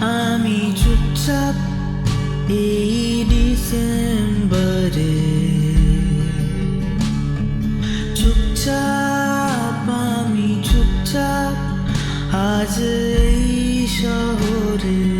আমি চুপচাপ এই ডিসেম্বরে চুপচাপ আমি চুপচাপ আজ এই শহরে।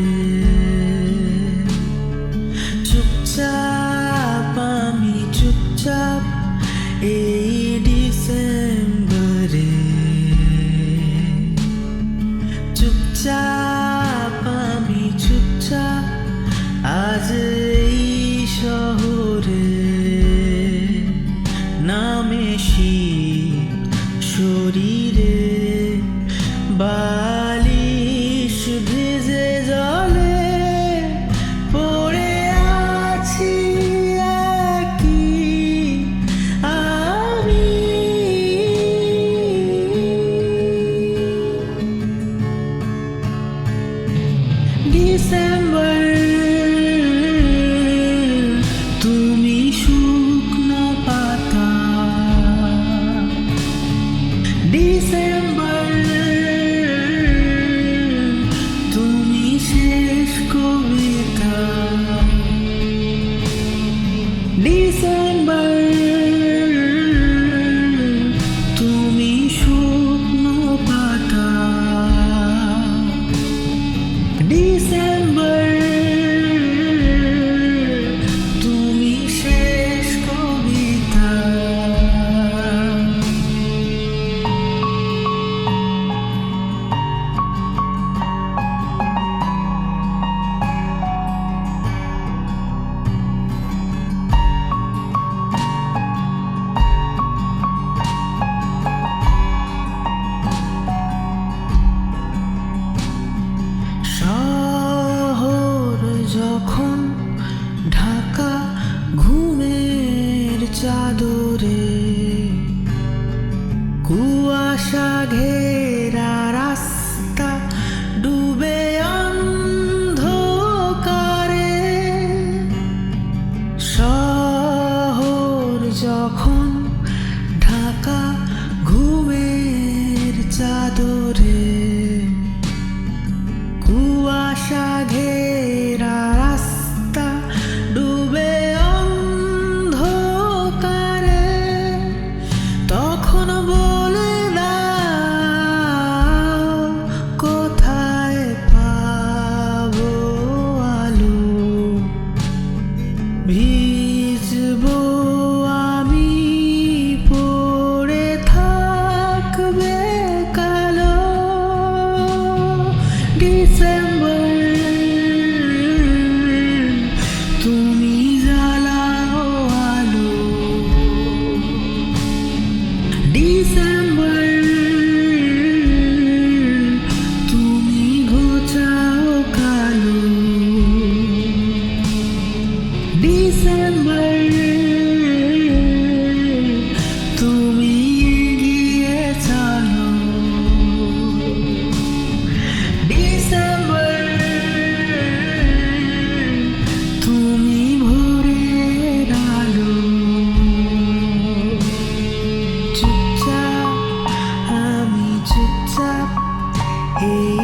দূরে কুয়াশা ঘের Hey.